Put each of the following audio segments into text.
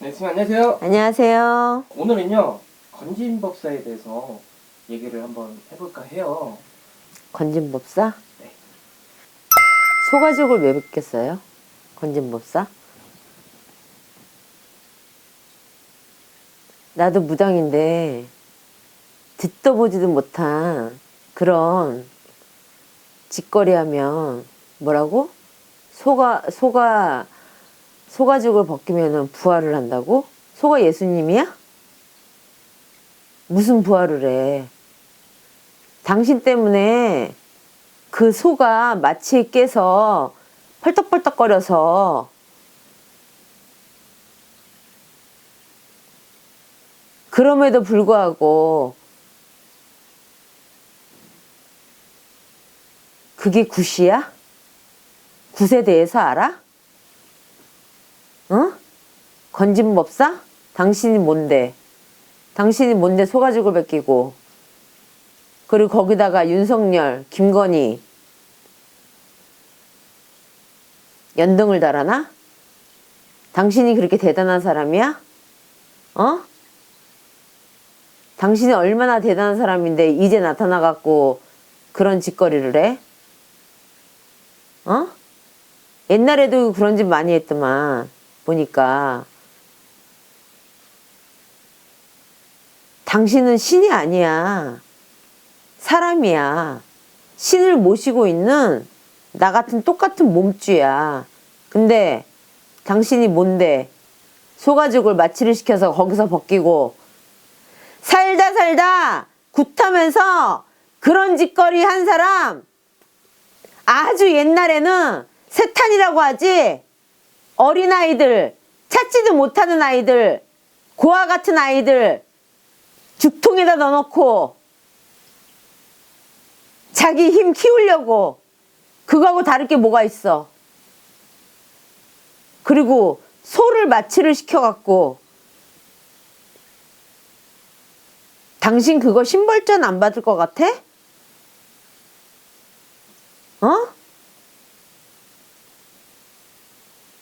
네, 선생님 안녕하세요. 안녕하세요. 오늘은요 건진법사에 대해서 얘기를 한번 해볼까 해요. 건진법사? 네. 소가죽을 왜 뵙겠어요? 건진법사? 나도 무당인데 듣도 보지도 못한 그런 짓거리 하면 뭐라고? 소가 소가 소가죽을 벗기면은 부활을 한다고? 소가 예수님이야? 무슨 부활을 해? 당신 때문에 그 소가 마취에 깨서 펄떡펄떡거려서 그럼에도 불구하고 그게 굿이야? 굿에 대해서 알아? 응? 건진법사? 당신이 뭔데? 당신이 뭔데 소가죽을 벗기고 그리고 거기다가 윤석열, 김건희 연등을 달아나? 당신이 그렇게 대단한 사람이야? 어? 당신이 얼마나 대단한 사람인데 이제 나타나갖고 그런 짓거리를 해? 어? 옛날에도 그런 짓 많이 했더만 보니까 당신은 신이 아니야. 사람이야. 신을 모시고 있는 나 같은 똑같은 몸쥐야. 근데 당신이 뭔데? 소가죽을 마취를 시켜서 거기서 벗기고 살다 살다 굿하면서 그런 짓거리 한 사람 아주 옛날에는 세탄이라고 하지 어린아이들 찾지도 못하는 아이들 고아 같은 아이들 죽통에다 넣어놓고 자기 힘 키우려고 그거하고 다를 게 뭐가 있어 그리고 소를 마취를 시켜갖고 당신 그거 신벌전 안 받을 것 같아? 어?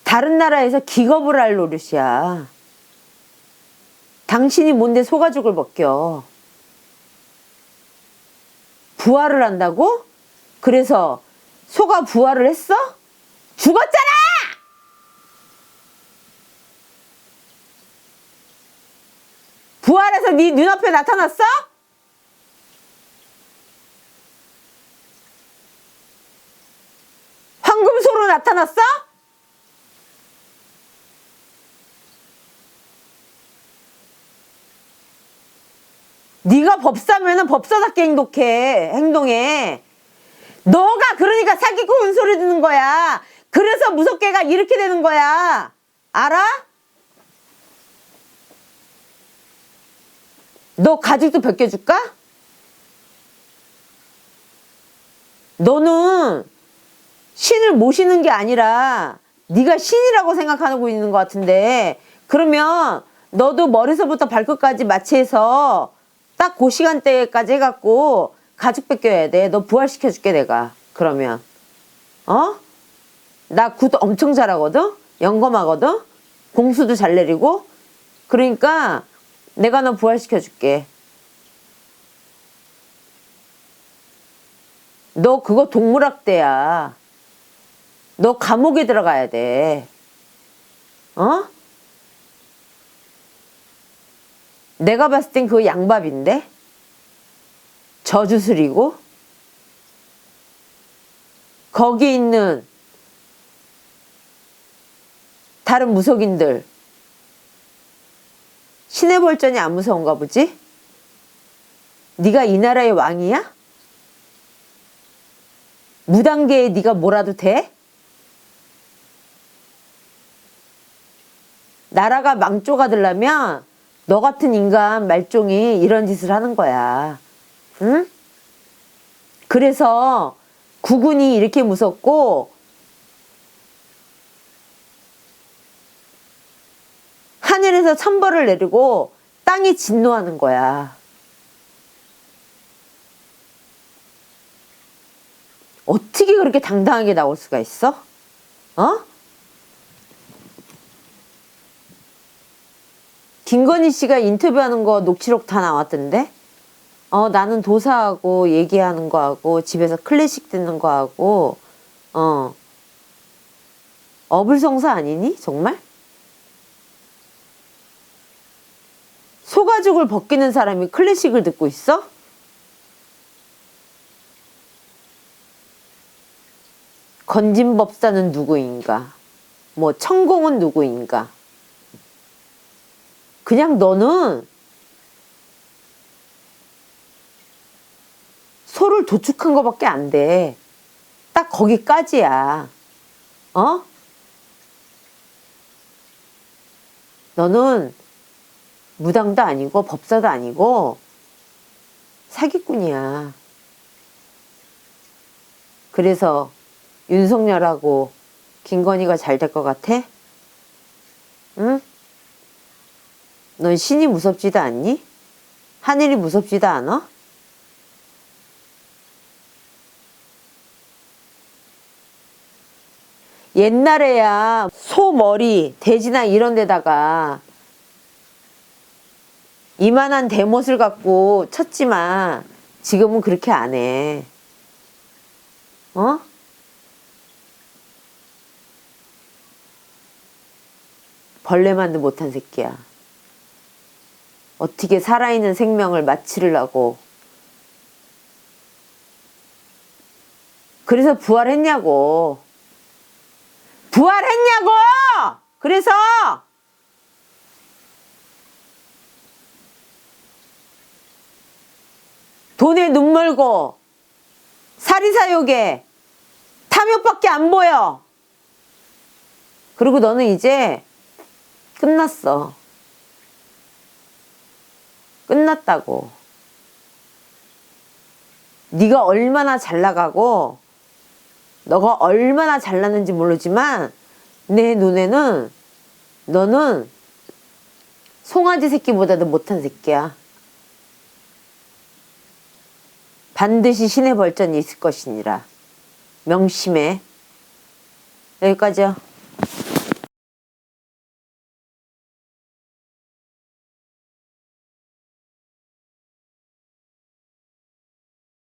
다른 나라에서 기겁을 할 노릇이야. 당신이 뭔데 소가죽을 벗겨? 부활을 한다고? 그래서 소가 부활을 했어? 죽었잖아! 부활해서 네 눈앞에 나타났어? 황금소로 나타났어? 네가 법사면은 법사답게 행동해 행동해 너가 그러니까 사기꾼 소리 듣는 거야 그래서 무섭게가 이렇게 되는 거야 알아? 너 가죽도 벗겨줄까? 너는 신을 모시는 게 아니라 네가 신이라고 생각하고 있는 것 같은데 그러면 너도 머리서부터 발끝까지 마취해서 딱 그 시간대까지 해갖고 가죽 벗겨야 돼. 너 부활시켜줄게 내가. 그러면 어? 나 굿 엄청 잘하거든. 영검하거든. 공수도 잘 내리고. 그러니까 내가 너 부활시켜줄게. 너 그거 동물학대야. 너 감옥에 들어가야 돼. 어? 내가 봤을 땐 그거 양밥인데? 저주술이고? 거기 있는 다른 무속인들 신의 벌전이 안 무서운가 보지? 네가 이 나라의 왕이야? 무단계에 네가 뭐라도 돼? 나라가 망조가 되려면 너 같은 인간 말종이 이런 짓을 하는 거야. 응? 그래서 국군이 이렇게 무섭고 하늘에서 천벌을 내리고 땅이 진노하는 거야. 어떻게 그렇게 당당하게 나올 수가 있어? 어? 김건희 씨가 인터뷰하는 거 녹취록 다 나왔던데? 어, 나는 도사하고 얘기하는 거 하고, 집에서 클래식 듣는 거 하고, 어. 어불성사 아니니? 정말? 소가죽을 벗기는 사람이 클래식을 듣고 있어? 건진법사는 누구인가? 뭐 천공은 누구인가? 그냥 너는 소를 도축한 거밖에 안 돼. 딱 거기까지야. 어? 너는 무당도 아니고 법사도 아니고 사기꾼이야. 그래서 윤석열하고 김건희가 잘 될 것 같아? 응? 넌 신이 무섭지도 않니? 하늘이 무섭지도 않아? 옛날에야 소 머리, 돼지나 이런 데다가 이만한 대못을 갖고 쳤지만 지금은 그렇게 안 해. 어? 벌레만도 못한 새끼야. 어떻게 살아있는 생명을 마치려고. 그래서 부활했냐고. 부활했냐고! 그래서! 돈에 눈 멀고, 사리사욕에 탐욕밖에 안 보여. 그리고 너는 이제 끝났어. 끝났다고. 네가 얼마나 잘 나가고 너가 얼마나 잘났는지 모르지만 내 눈에는 너는 송아지 새끼보다도 못한 새끼야. 반드시 신의 벌전이 있을 것이니라. 명심해. 여기까지요.